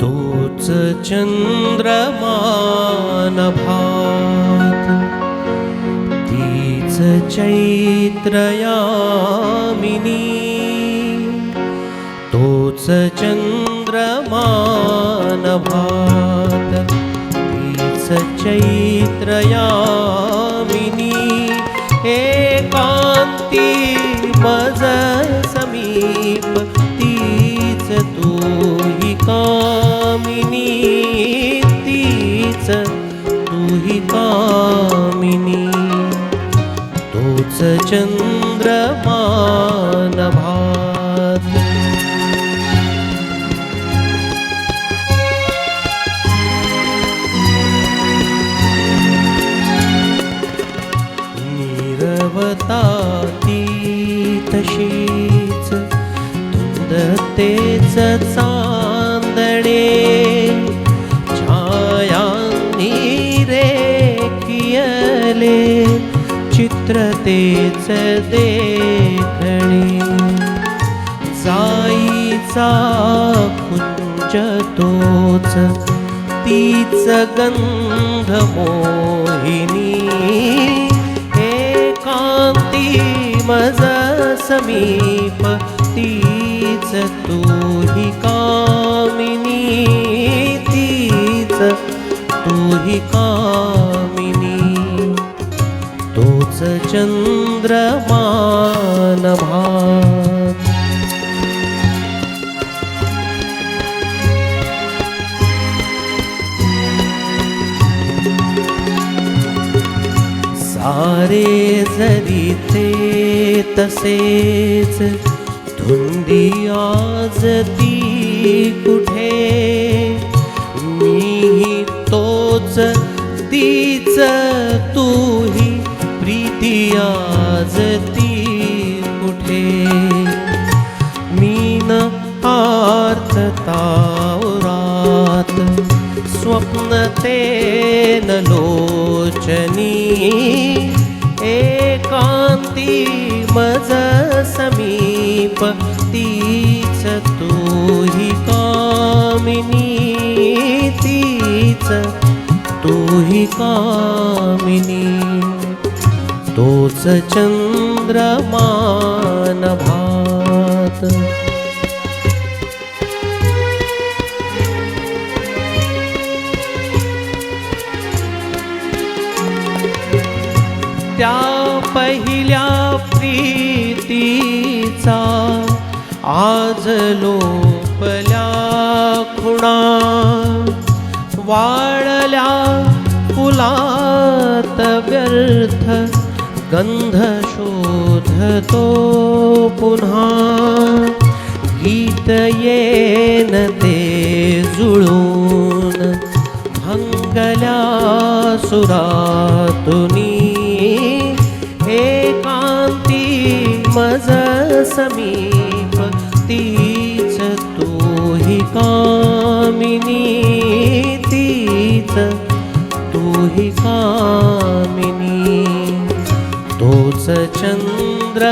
तोच चंद्रमान भात तीच चैत्रयामिनी तोच चंद्रमान भात तीच चैत्रया कामिनी तीच तूही कामिनी. तोच चंद्रमान भात निरवता ती तशीच धुंद तेच चांदणे चित्र तेच देखणे. जाईचा कुंज तोच तीच गंध मोहिनी. एकांती मज समीप तीच तू ही कामिनी. तीच तू ही तोच चंद्रमान सारे जरी ते तसेच धुंदी आज ती कुठे? मीही तोच तीच तू आज ती कुठे? मीन आर्त तावरात स्वप्न न लोचनी एकांती मज समीप तीच तू ही कामिनी तीच तू ही कामिनी। तोच चंद्रमान भात. त्या पहिल्या प्रीतीचा आज लोपल्या खुणा. वाळल्या फुलात व्यर्थ गंध शोधतो पुन्हा गीत येन ते जुळून। भंगल्या सुरातुनी एकांती मज समीप। तीच तू ही कामिनी। तीच तू का चन्द्रमानभा